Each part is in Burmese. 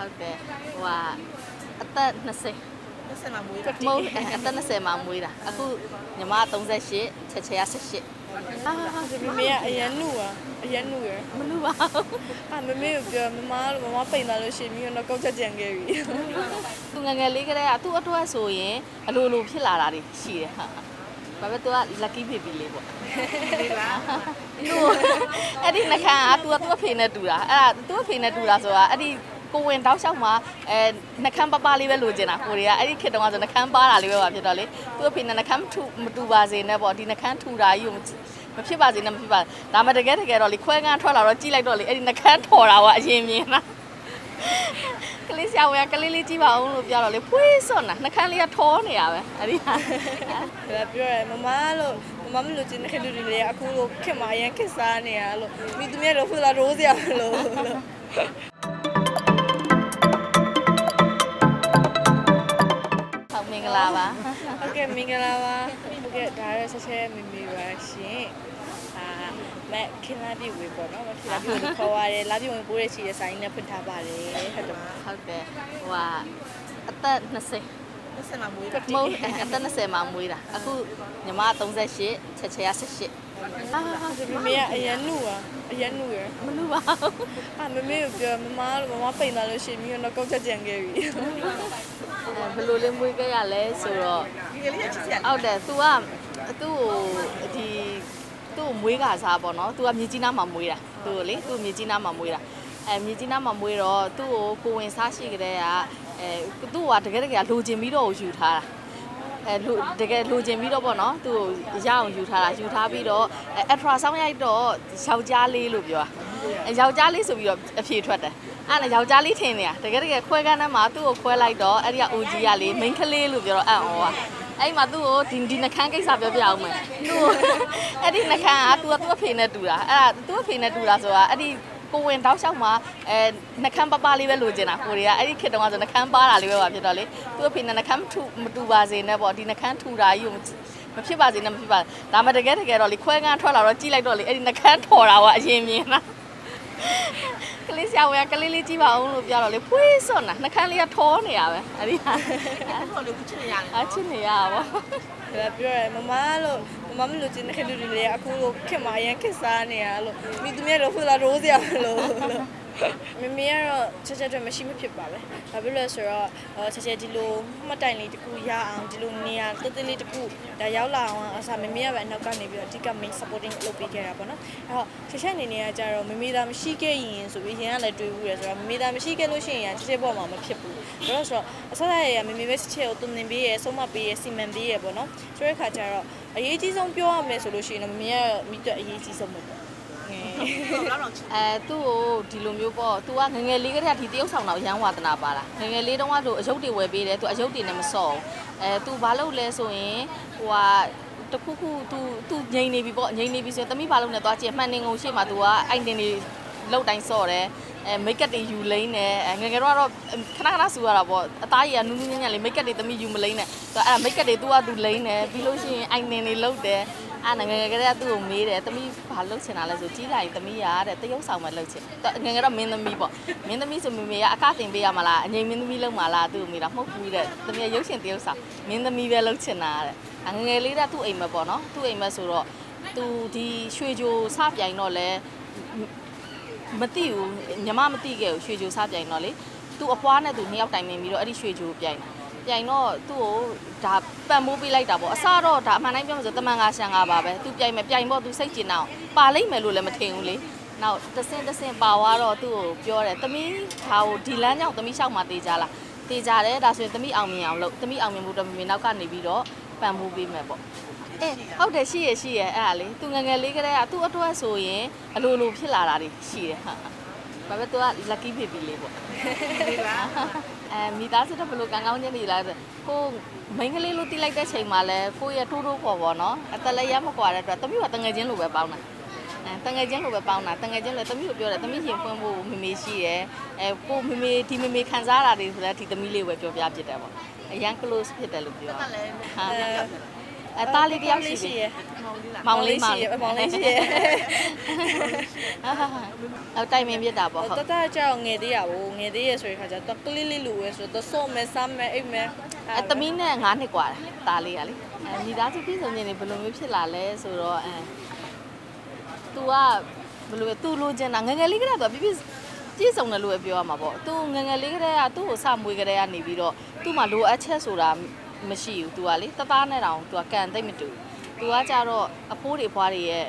ဟုတ်တယ်ဟိုကအသက်20 20မှာမွေး မ တာ ဟုတ်အသက်20မှာမွေးတာအခုညီမ38ချက်ချေရ18အာ မမေကအရန်နုอ่ะအရန်နုရယ် မလူပါဘူး အာမမေကိုပြောမမလို့မမပိန်လာလို့ရှိရင်မျိုးတော့ကောက်ချက်ကြံခဲ့ပြီ သူငယ်ငယ်လေးကတည်းကသူ့အတွက်ဆိုရင်အလိုလိုဖြစ်လာတာတွေရှိတယ်ဟာဘာပဲသူက lucky baby လေးပေါ့ ဒီလား သူအဲ့ဒီနှခမ်းက तू ကသူ့အဖေနဲ့တူတာအဲ့ဒါသူ့အဖေနဲ့တူတာဆိုတာအဲ့ဒီ ကိုဝင်တောက်လျှောက်မှာအဲနှခမ်းပပလေးပဲလိုချင်တာကိုတွေကအဲ့ဒီခေတ်တုန်းကဆိုနှခမ်းပါတာလေးပဲပါဖြစ်တော့လေသူ့အဖေနဲ့နှခမ်းမထူမတူပါစေနဲ့ပေါ့ဒီနှခမ်းထူတာကြီးကိုမမဖြစ်ပါစေနဲ့မဖြစ်ပါဒါမှတကယ်တကယ်တော့လေခွဲကန်းထွက်လာတော့ကြည့်လိုက်တော့လေအဲ့ဒီနှခမ်းထော်တာကအရင်မြင်တာကလေးဆရာဝန်ကကလေးလေးကြည့်ပါအောင်လို့ပြောတော့လေဖွေးစွန်တာနှခမ်းလေးကထောနေရပဲအဲ့ဒီဟာဒါပြောရယ်မမလို့မမမလို့ကျင်းတဲ့ခက်လူတွေလည်းအခုလို့ခင်မအရန်ခက်စားနေရလို့မိသူမြတ်တော့ဖူလာရိုးစရာမလို့လို့ မင်္ဂလာပါဟုတ်ကဲ့ဒါရဆက်ဆက်မမေပါရှင်အာမက်ခင်လာပြီဝေပေါ့နော်မခင်လာပြီဝေခေါ်ရတယ်လာပြီဝင်ပိုးရချီတဲ့ဆိုင်နဲ့ဖွင့်ထားပါတယ်ဟုတ်တယ်ဟုတ်တယ်ဟိုကအသက်20 20မှာမွေးတာ မဟုတ်အသက်20မှာမွေးတာအခုညီမ38ချက်ချေရ18 အာမမေကအရန်နုอ่ะအရန်နုရယ် မလူပါဘူး အာမမေကိုပြောမမလို့မမပိန်လာလို့ရှိရင်မျိုးတော့ကောက်ချက်ကြံခဲ့ပြီ အဲဘယ်လိုလေးမွေးခဲ့ရလဲဆိုတော့ ဒီကလေးကချစ်စရာ ဟုတ်တယ် तू ကသူ့ကိုဒီသူ့ကိုမွေးကစားပေါ့နော် तू ကမြေကြီးနားမှာမွေးတာသူ့ကိုလေသူ့မြေကြီးနားမှာမွေးတာ အဲမြေကြီးနားမှာမွေးတော့သူ့ကိုကိုဝင်စားရှိကြတဲ့ကအဲသူ့ကတကယ်တကယ်လိုချင်ပြီးတော့ယူထားတာအဲလူတကယ်လိုချင်ပြီးတော့ပေါ့နော်သူ့ကိုရအောင်ယူထားတာယူထားပြီးတော့အဲအထရာဆောင်းရိုက်တော့ယောက်ျားလေးလို့ပြောတာအဲယောက်ျားလေးဆိုပြီးတော့အဖြေထွက်တယ်အဲ့ဒါယောက်ျားလေးထင်နေတာတကယ်တကယ်ခွဲကန်းထဲမှာသူ့ကိုခွဲလိုက်တော့အဲ့ဒီက OG ကလေ main ကလေးလို့ပြောတော့အံ့ဩอ่ะအဲ့မှာသူ့ကိုဒီဒီနှခမ်းကိစ္စပြောပြအောင်မယ်သူ့ကိုအဲ့ဒီနှခမ်းက तू ကသူ့အဖေနဲ့တူတာအဲ့ဒါသူ့အဖေနဲ့တူတာဆိုတာအဲ့ဒီ ကိုဝင်တောက်လျှောက်မှာအဲနှခမ်းပပလေးပဲလိုချင်တာကိုတွေကအဲ့ဒီခေတ်တုန်းကဆိုနှခမ်းပါတာလေးပဲပါဖြစ်တော့လေသူ့အဖေနဲ့နှခမ်းမထူမတူပါစေနဲ့ပေါ့ဒီနှခမ်းထူတာကြီးကိုမဖြစ်ပါစေနဲ့မဖြစ်ပါဒါမှတကယ်တကယ်တော့လေခွဲကန်းထွက်လာတော့ကြည့်လိုက်တော့လေအဲ့ဒီနှခမ်းထော်တာကအရင်မြင်တာကလေးဆရာဝန်ကကလေးလေးကြည့်ပါအောင်လို့ပြောတော့လေဖွေးစွန်တာနှခမ်းလေးကထောနေရပဲအဲ့ဒီဟာဟိုလိုချစ်နေရတယ်အချစ်နေရပါဘောဒါပြောရယ်မမလို့ မမမလို့ကျင်းတဲ့ခက်လူတွေလည်းအခုလို့ခင်မအရန်ခက်စားနေရလို့မိသူမြတ်တော့ဖူလာရိုးစရာမလို့လို့ မမေကတော့ချက်ချက်တော့မရှိမဖြစ်ပါပဲ။ဘာဖြစ်လို့လဲဆိုတော့အော်ချက်ချက်ဒီလိုမှတ်တိုင်လေးတစ်ခုရအောင်ဒီလိုနေရာတက်တက်လေးတစ်ခုဒါရောက်လာအောင်အစားမမေကပဲအနောက်ကနေပြီးတော့အဓိက main supporting လုပ်ပေးခဲ့တာပေါ့နော်။အဲ့တော့ချက်ချက်နေနေကကြတော့မမေသာမရှိခဲ့ရင်ဆိုပြီးရင်ကလည်းတွေးဘူးရယ်ဆိုတော့မမေသာမရှိခဲ့လို့ရှိရင်ချက်ချက်ပေါ်မှာမဖြစ်ဘူး။ဒါတော့ဆိုတော့အစားရရမမေပဲချက်ချက်ကိုတုံနေပေးရယ်ဆုံးမပေးရယ်စီမံပေးရယ်ပေါ့နော်။ဆိုတဲ့ခါကျတော့အရေးကြီးဆုံးပြောရမယ်ဆိုလို့ရှိရင်တော့မမေကမိတော့အရေးကြီးဆုံးပဲပေါ့။တော့တော့ချစ် အဲသူ့ကိုဒီလိုမျိုးပေါ့ तू ကငယ်ငယ်လေးကတည်းကဒီတရုပ်ဆောင်တော့ရမ်းဝါသနာပါတာငယ်ငယ်လေးတုန်းကသူအယုတ်တွေဝယ်ပေးတယ် तू အယုတ်တွေနဲ့မစော့ဘူးအဲ तू ဘာလုပ်လဲဆိုရင်ဟိုဟာတခုခု तू तू ငိမ့်နေပြီပေါ့ငိမ့်နေပြီဆိုရင်တမိဘာလုပ်နေသွားကြည့်မှန်နေငုံရှိမှ तू ကအိုင်တင်တွေလောက်တိုင်းစော့တယ်အဲမိတ်ကပ်တွေယူလိမ့်တယ်အဲငယ်ငယ်တော့ကတော့ခဏခဏဆူရတာပေါ့အသားကြီးကနူးနူးညံ့ညံ့လေးမိတ်ကပ်တွေတမိယူမလိမ့်နဲ့သူအဲ့ဒါမိတ်ကပ်တွေ तू က तू လိမ့်တယ်ပြီးလို့ရှိရင်အိုင်တင်တွေလောက်တယ် အဲ့ငယ်ငယ်ကလေးကသူ့ကိုမေးတယ်တမိဘာလုပ်ချင်တာလဲဆိုကြီးလိုက်တမိရတဲ့တရုပ်ဆောင်ပဲလုပ်ချင်ငယ်ငယ်တော့မင်းသမီးပေါ့မင်းသမီးဆိုမေမေကအကတင်ပေးရမလားအငိမ်မင်းသမီးလုပ်မှာလားသူ့ကိုမေးတာမဟုတ်ဘူးတဲ့တမိကရုပ်ရှင်တရုပ်ဆောင်မင်းသမီးပဲလုပ်ချင်တာတဲ့ငယ်ငယ်လေးကသူ့အိမ်မက်ပေါ့နော်သူ့အိမ်မက်ဆိုတော့သူဒီရွှေကြိုစပြိုင်တော့လဲမသိဘူးညီမမသိခဲ့ဘူးရွှေကြိုစပြိုင်တော့လေသူအပွားနဲ့သူနှစ်ယောက်တိုင်ပင်ပြီးတော့အဲ့ဒီရွှေကြိုပြိုင်တာ ပြိုင်တော့သူ့ကိုဒါပံ့ပိုးပေးလိုက်တာပေါ့အစတော့ဒါအမှန်တိုင်းပြောမှဆိုတမန်ကရှန်ကပါပဲသူပြိုင်မယ်ပြိုင်ပေါ့သူစိတ်ကျင်အောင်ပါလိမ့်မယ်လို့လည်းမထင်ဘူးလေနောက်တဆင်းတဆင်းပါသွားတော့သူ့ကိုပြောတယ်သမီးဒါကိုဒီလမ်းကြောင့်သမီးလျှောက်မှတေးကြလားတေးကြတယ်ဒါဆိုရင်သမီးအောင်မြင်အောင်လုပ်သမီးအောင်မြင်မှုတော့မမေနောက်ကနေပြီးတော့ပံ့ပိုးပေးမယ်ပေါ့အေးဟုတ်တယ်ရှိရရှိရအဲ့ဒါလေသူငယ်ငယ်လေးကတည်းကသူ့အတွက်ဆိုရင်အလိုလိုဖြစ်လာတာတွေရှိတယ်ဟာ ဘာပဲသူက lucky baby လေးပေါ့ဒီလားအဲမိသားစုတော့ဘယ်လိုကံကောင်းခြင်းတွေလဲဆိုကိုမိန်းကလေးလို့တိလိုက်တဲ့ချိန်မှာလဲကိုယ့်ရဲ့ထိုးထိုးပေါ်ပေါ်နော်အသက်လည်းရမကွာတဲ့အတွက်တမီးကတငယ်ချင်းလိုပဲပေါင်းတာအဲတငယ်ချင်းလိုပဲပေါင်းတာတငယ်ချင်းလည်းတမီးကိုပြောတယ်တမီးရင်ဖွင့်ဖို့မမေရှိတယ်အဲကိုမမေဒီမမေခံစားတာတွေဆိုတော့ဒီတမီးလေးပဲပြောပြဖြစ်တယ်ပေါ့အရန် close ဖြစ်တယ်လို့ပြောကလည်းဟာ အဲ အဲသားလေးတယောက်ရှိပြီ ရဲ့ မောင်လေးလား မောင်လေးမောင်လေး မောင်လေးရှိရဲ့ အော်တိုင်မင်ပြစ်တာပေါ့ဟုတ် တတကြောင်ငယ်သေးရဘူးငယ်သေးရဆိုရင်ခါကျတော့ကလေးလေးလူပဲဆိုတော့စော့မယ်စားမယ်အိတ်မယ် အဲသမီးနဲ့9နှစ်กว่าတာသားလေးကလေအဲမိသားစုပြည်စုံနေနေဘယ်လိုမျိုးဖြစ်လာလဲဆိုတော့အဲ तू ကဘယ်လိုလဲ तू လိုချင်တာငယ်ငယ်လေးကတည်းက तू ပြပြပြည့်စုံတယ်လို့ပဲပြောရမှာပေါ့ तू ငယ်ငယ်လေးကတည်းကသူ့ကိုစမွေးကတည်းကနေပြီးတော့သူ့မှာလိုအပ်ချက်ဆိုတာ မရှိဘူး तू ကလေတသားနဲ့တောင် तू ကကန်သိမ့်မတူ तू ကကြတော့အဖိုးတွေဖွားတွေရဲ့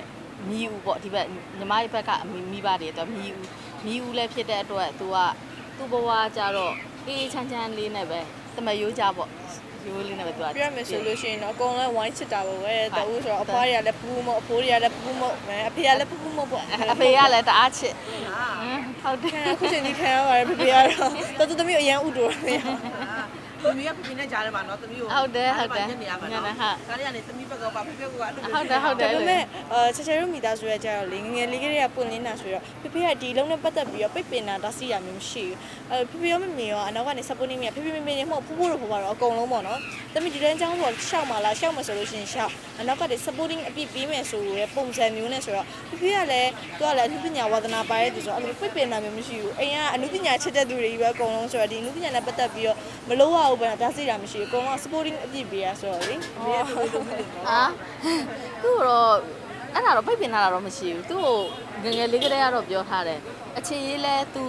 မြည်ဦးပေါ့ဒီဘက်ညီမရဲ့ဘက်ကအမိမိဘတွေတော့မြည်ဦးမြည်ဦးလည်းဖြစ်တဲ့အတွက် तू ကသူ့ဘဝကြတော့အေးအေးချမ်းချမ်းလေးနဲ့ပဲတမရိုးကြပေါ့ရိုးလေးနဲ့ပဲ तू က ပြရမယ်ဆိုလို့ရှိရင်တော့အကုန်လုံးဝိုင်းချစ်တာပဲပဲတူဆိုတော့အဖွားတွေကလည်းပူးမအဖိုးတွေကလည်းပူးမအဖေကလည်းပူးမပေါ့ အဖေကလည်းတအားချစ် ဟာ ဟုတ်တယ် ခုချိန်ကြီးခံရပါတယ်ဖေဖေကတော့တော်တော်သမီးအရန်ဥတော်ရမယ် သမီးကပြပြနဲ့ကြားထဲမှာနော်သမီးကိုညနေရမှာနော်ဒါလေးကနေသမီးဘက်ကပါပြပြကအဲ့လိုဟုတ်တယ်ဟုတ်တယ်ဒါပေမဲ့အဲချေချေတို့မိသားစုရဲ့ကြာတော့လေငငယ်လေးကလေးကပွင့်လင်းတာဆိုတော့ဖေဖေကဒီလုံးနဲ့ပတ်သက်ပြီးတော့ပိတ်ပင်တာတဆီရမျိုးမရှိဘူးအဲဖေဖေရောမမေရောအနောက်ကနေ supporting မြဖေဖေမေမေနေမဟုတ်ဖူးဖူးတို့ဖူးပါတော့အကုန်လုံးပေါ့နော်တမီဒီတန်းချောင်းဆိုရှောက်มาလားရှောက်မှာဆိုလို့ရှိရင်ရှောက်အနောက်ကနေ supporting အပြည့်ပြီးမယ်ဆိုရဲပုံစံမျိုးနဲ့ဆိုတော့ဖေဖေကလည်းသူကလည်းအနုပညာဝါသနာပါတဲ့သူဆိုတော့အဲ့လိုပိတ်ပင်တာမျိုးမရှိဘူးအိမ်ကအနုပညာချက်တဲ့သူတွေကြီးပဲအကုန်လုံးဆိုတော့ဒီအနုပညာနဲ့ပတ်သက်ပြီးတော့မလို့ရဘူးပဲဒါစီတာမရှိဘူးအကုန်လုံး supporting အပြည့်ပေးရဆိုတော့လေဟာသူ့တော့အဲ့ဒါတော့ပိတ်ပင်ထားတာတော့မရှိဘူးသူ့ကိုငယ်ငယ်လေးကတည်းကတော့ပြောထားတယ်အခြေရေးလဲသူ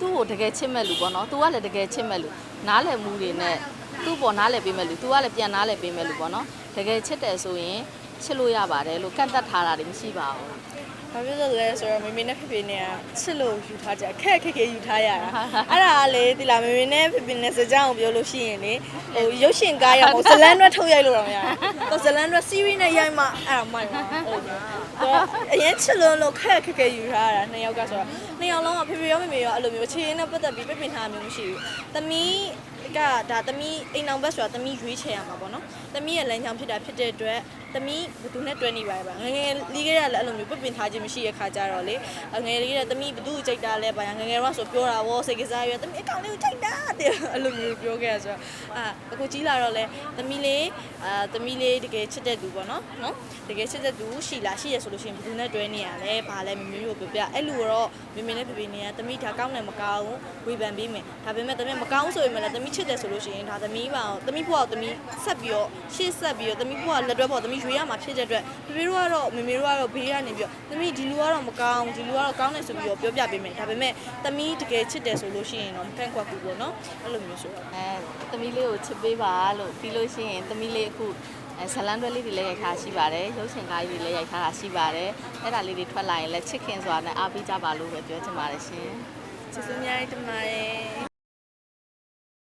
သူ့ကိုတကယ်ချစ်မဲ့လူပေါ့နော်သူကလည်းတကယ်ချစ်မဲ့လူနားလည်မှုတွေနဲ့သူ့ပေါ်နားလည်ပေးမဲ့လူသူကလည်းပြန်နားလည်ပေးမဲ့လူပေါ့နော်တကယ်ချစ်တယ်ဆိုရင်ချစ်လို့ရပါတယ်လို့ကန့်သက်ထားတာတွေမရှိပါဘူး ဘာဖြစ်လို့လဲဆိုတော့မေမေနဲ့ဖေဖေနဲ့ကချစ်လို့ယူထားကြအခက်အခက်ခဲယူထားရတာအဲ့ဒါကလေဒီလားမေမေနဲ့ဖေဖေနဲ့စကြအောင်ပြောလို့ရှိရင်လေဟိုရုပ်ရှင်ကားရမဟုတ်ဇလန်တွဲထုတ်ရိုက်လို့တော့မရဘူးဇလန်တွဲ series နဲ့ရိုက်မှအဲ့ဒါမိုက်ပါအဲ့လိုမျိုးအရင်ချစ်လို့လို့ခက်အခက်ခဲယူထားရတာနှစ်ယောက်ကဆိုတော့နှစ်ယောက်လုံးကဖေဖေရောမေမေရောအဲ့လိုမျိုးခြေရင်းနဲ့ပတ်သက်ပြီးပြပင်ထားမျိုးမရှိဘူးသမီးကဒါသမီးအိမ်အောင်ဘက်ဆိုတာသမီးရွေးချယ်ရမှာပေါ့နော်သမီးရဲ့လမ်းကြောင်းဖြစ်တာဖြစ်တဲ့အတွက် သမီးဘသူနဲ့တွဲနေပါရဲ့ပါငယ်ငယ်လေးကလေးကလည်းအဲ့လိုမျိုးပြပင်ထားခြင်းမရှိတဲ့ခါကြတော့လေငယ်လေးကသမီးဘသူ့ကိုကြိုက်တာလဲပါငယ်ငယ်တော့ဆိုပြောတာဗောစိတ်ကစားရသမီးအကောင်လေးကိုကြိုက်တာတဲ့အဲ့လိုမျိုးပြောခဲ့ရဆိုတော့အာအခုကြီးလာတော့လေသမီးလေးအာသမီးလေးတကယ်ချစ်တဲ့သူပေါ့နော်နော်တကယ်ချစ်တဲ့သူရှိလားရှိရဆိုလို့ရှိရင်ဘသူနဲ့တွဲနေရလဲဘာလဲမမျိုးမျိုးပြောပြအဲ့လိုတော့မမေနဲ့ဖေဖေနဲ့သမီးဒါကောင်းတယ်မကောင်းဝေဖန်ပေးမယ်ဒါပေမဲ့သမီးမကောင်းဆိုရင်လည်းသမီးချစ်တယ်ဆိုလို့ရှိရင်ဒါသမီးပါသမီးဘွားကိုသမီးဆက်ပြီးတော့ရှေ့ဆက်ပြီးတော့သမီးဘွားလက်တွဲပေါ်သမီးရွေးရမှာဖြစ်တဲ့အတွက်ဖေဖေတို့ကတော့မမေတို့ကတော့ဘေးကနေပြီးတော့သမီးဒီလူကတော့မကောင်းဒီလူကတော့ကောင်းတယ်ဆိုပြီးတော့ပြောပြပေးမယ်ဒါပေမဲ့သမီးတကယ်ချစ်တယ်ဆိုလို့ရှိရင်တော့မကန့်ကွက်ဘူးပေါ့နော်အဲ့လိုမျိုးဆိုတော့အဲသမီးလေးကိုချစ်ပေးပါလို့ပြီးလို့ရှိရင်သမီးလေးအခုအဲဇလန်တွဲလေးတွေလည်းရိုက်ထားရှိပါတယ်ရုပ်ရှင်ကားကြီးတွေလည်းရိုက်ထားတာရှိပါတယ်အဲ့ဒါလေးတွေထွက်လာရင်လည်းချစ်ခင်စွာနဲ့အားပေးကြပါလို့ပဲပြောချင်ပါတယ်ရှင်ကျေးဇူးအများကြီးတင်ပါတယ်